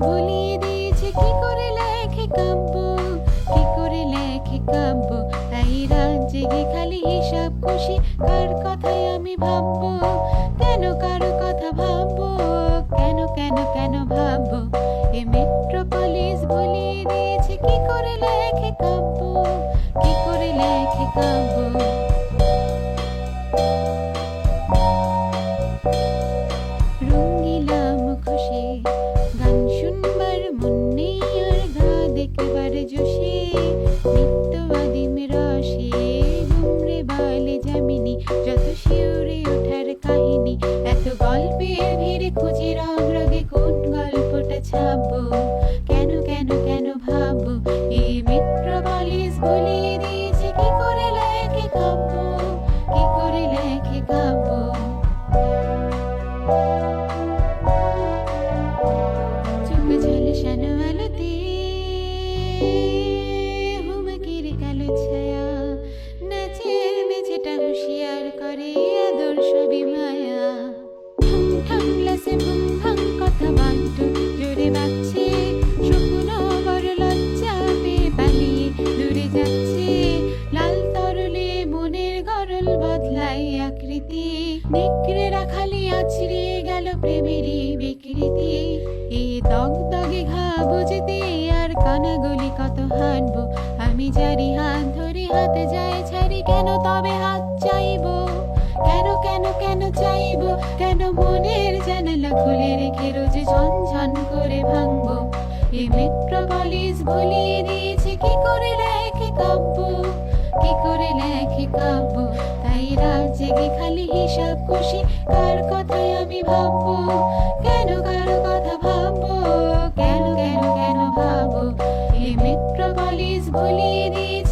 ভুলিয়ে দিয়েছে, কি করে লেখে কাব্য? কি করে লেখে কাব্য? তাই রাত জেগে খালি হিসাব খুশি কার কথায় আমি ভাববো? কেন কারও কথা ভাববো? কেন কেন কেন ভাববো? এ মেট্রোপলিস ভুলিয়ে দিয়েছে, কি করে লেখে কাব্য? কি করে লেখে কাব্য? taboo. নেকড়ে রাখালি আছড়ে গেল প্রেমেরই বিকৃতি। এই দগ দগে ঘা বুঝতে আর কানাগলি কত হাঁটবো আমি জারি হাত ধরে, হাতে যায় ছাড়ি, কেন তবে হাত চাইব? কেন কেন কেন চাইব? কেন মনের জানালা খুলে রেখে রোজ ঝনঝন করে ভাঙবো? এই মেট্রোপলিস ভুলিয়ে দিয়েছে, কি করে লেখে কাব্য? কি করে লেখে কাব্য? রাত জেগে খালি হিসাব খুশি? কার কথায় আমি ভাববো? কেন কারও কথা ভাববো? কেন কেন কেন ভাবো এই মেট্রোপলিস ভুলিয়ে দিয়েছে